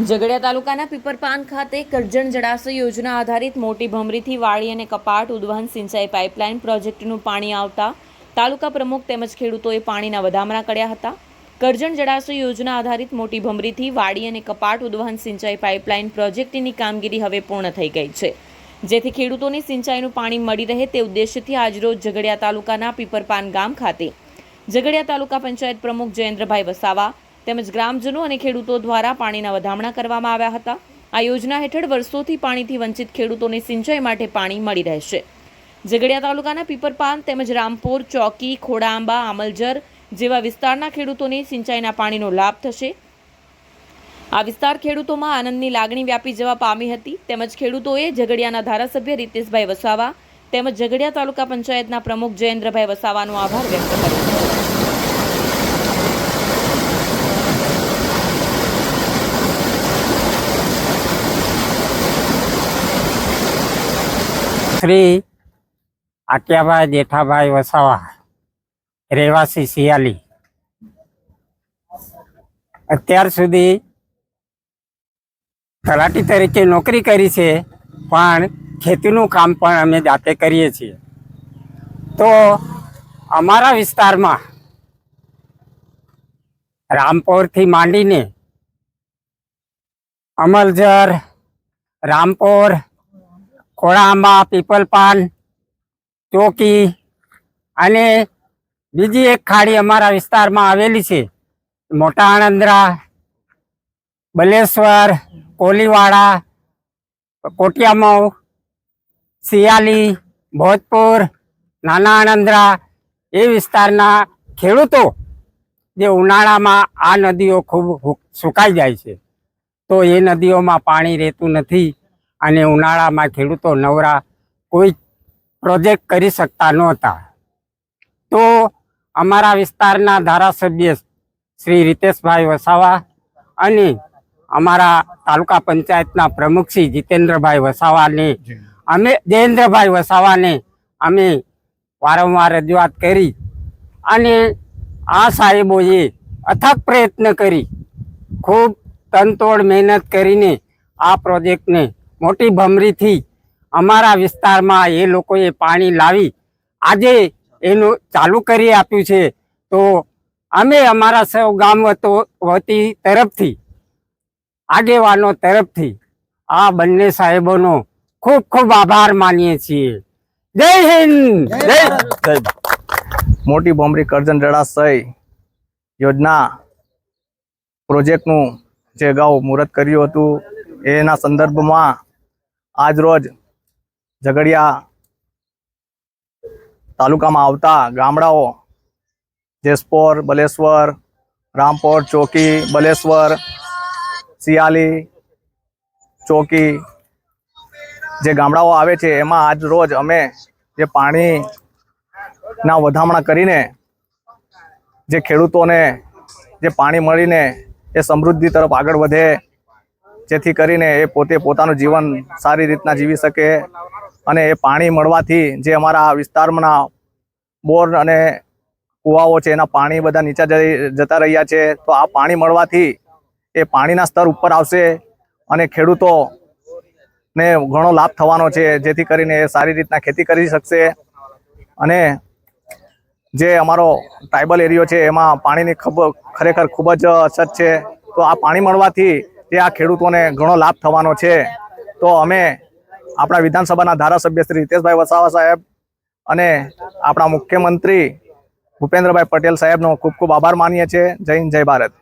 ઝઘડિયા તાલુકાના પીપરપાન ખાતે કરજણ જળાશય યોજના આધારિત મોટી ભમરીથી વાળી અને કપાટ ઉદવહન સિંચાઈ પાઇપલાઇન પ્રોજેક્ટનું પાણી આવતા તાલુકા પ્રમુખ તેમજ ખેડૂતોએ પાણીના વધામણા કર્યા હતા. કરજણ જળાશય યોજના આધારિત મોટી ભમરીથી વાડી અને કપાટ ઉદવહન સિંચાઈ પાઇપલાઇન પ્રોજેક્ટની કામગીરી હવે પૂર્ણ થઈ ગઈ છે. જેથી ખેડૂતોને સિંચાઈનું પાણી મળી રહે તે ઉદ્દેશ્યથી આજરોજ ઝઘડિયા તાલુકાના પીપરપાન ગામ ખાતે ઝઘડિયા તાલુકા પંચાયત પ્રમુખ જયેન્દ્રભાઈ વસાવા તેમજ ગ્રામજનો અને ખેડૂતો દ્વારા પાણીના વધામણા કરવામાં આવ્યા હતા. આ યોજના હેઠળ વર્ષોથી પાણીથી વંચિત ખેડૂતોને સિંચાઈ માટે પાણી મળી રહેશે. ઝઘડિયા તાલુકાના પીપરપાન તેમજ રામપુર, ચોકી ખોડાઆંબા આમલજર જેવા વિસ્તારના ખેડૂતોને સિંચાઈના પાણીનો લાભ થશે. આ વિસ્તાર ખેડૂતોમાં આનંદની લાગણી વ્યાપી જવા પામી હતી. તેમજ ખેડૂતોએ ઝઘડિયાના ધારાસભ્ય રીતેશભાઈ વસાવા તેમજ ઝઘડિયા તાલુકા પંચાયતના પ્રમુખ જયેન્દ્રભાઈ વસાવાનો આભાર વ્યક્ત કર્યો. શ્રી આટિયાભાઈ જેઠાભાઈ વસાવા, રહેવાસી શિયાલી અત્યાર સુધી તલાટી તરીકે નોકરી કરી છે, પણ ખેતીનું કામ પણ અમે જાતે કરીએ છીએ. તો અમારા વિસ્તારમાં રામપોરથી માંડીને અમલજર, રામપોર ખોડાંબા પીપલપાન ચોકી અને બીજી એક ખાડી અમારા વિસ્તારમાં આવેલી છે. મોટા આણંદરા, બલેશ્વર, કોલીવાડા કોટિયામઉ સિયાલી ભોજપુર, નાના આણંદરા એ વિસ્તારના ખેડૂતો જે ઉનાળામાં આ નદીઓ ખૂબ સુકાઈ જાય છે. તો એ નદીઓમાં પાણી રહેતું નથી. અને ઉનાળામાં ખેડૂતો નવરા કોઈ પ્રોજેક્ટ કરી શકતા નહોતા. તો અમારા વિસ્તારના ધારાસભ્ય શ્રી રીતેશભાઈ વસાવા અને અમારા તાલુકા પંચાયતના પ્રમુખ શ્રી જીતેન્દ્રભાઈ વસાવાને અમે જયેન્દ્રભાઈ વસાવાને અમે વારંવાર રજૂઆત કરી અને આ સાહેબોએ અથક પ્રયત્ન કરી. ખૂબ તનતોડ મહેનત કરીને આ પ્રોજેક્ટને મોટી ભમરીથી અમારા વિસ્તારમાં એ લોકોએ પાણી લાવી આજે એનું ચાલુ કરી આપ્યું છે. તો અમે અમારા સૌ ગામ વતો- તરફથી, આગેવાનો તરફથી આ બંને સાહેબોનો ખૂબ ખૂબ આભાર માનીએ છીએ. જય હિન્દ! જય મોટી ભમરી કરજણ જળાશય યોજના પ્રોજેક્ટનું જે અગાઉ મુહૂર્ત કર્યું હતું, એના સંદર્ભમાં આજ રોજ ઝઘડિયા તાલુકામાં આવતા ગામડાઓ, જેસપોર, બલેશ્વર, રામપોર, ચોકી, બલેશ્વર સિયાલી ચોકી જે ગામડાઓ આવે છે, એમાં આજ રોજ અમે જે પાણીના વધામણા કરીને જે ખેડૂતોને જે પાણી મળીને એ સમૃદ્ધિ તરફ આગળ વધે જેથી કરીને એ પોતે પોતાનું જીવન સારી રીતના જીવી શકે અને એ પાણી મળવાથી જે અમારા વિસ્તારના બોર અને કુવાઓ છે, એના પાણી બધા નીચા જતા રહ્યા છે, તો આ પાણી મળવાથી એ પાણીના સ્તર ઉપર આવશે અને ખેડૂતો ને ઘણો લાભ થવાનો છે, જેથી કરીને એ સારી રીતના ખેતી કરી શકશે અને જે અમારો ટ્રાઇબલ એરિયો છે, એમાં પાણીની ખરેખર ખૂબ જ અછત છે, તો આ પાણી મળવાથી તે આ ખેડૂતોને ઘણો લાભ થવાનો છે. તો અમે આપણા વિધાનસભાના ધારાસભ્ય શ્રી હિતેશભાઈ વસાવા સાહેબ અને આપણા મુખ્યમંત્રી ભૂપેન્દ્રભાઈ પટેલ સાહેબનો ખૂબ ખૂબ આભાર માનીએ છીએ. જય હિન્દ, જય ભારત.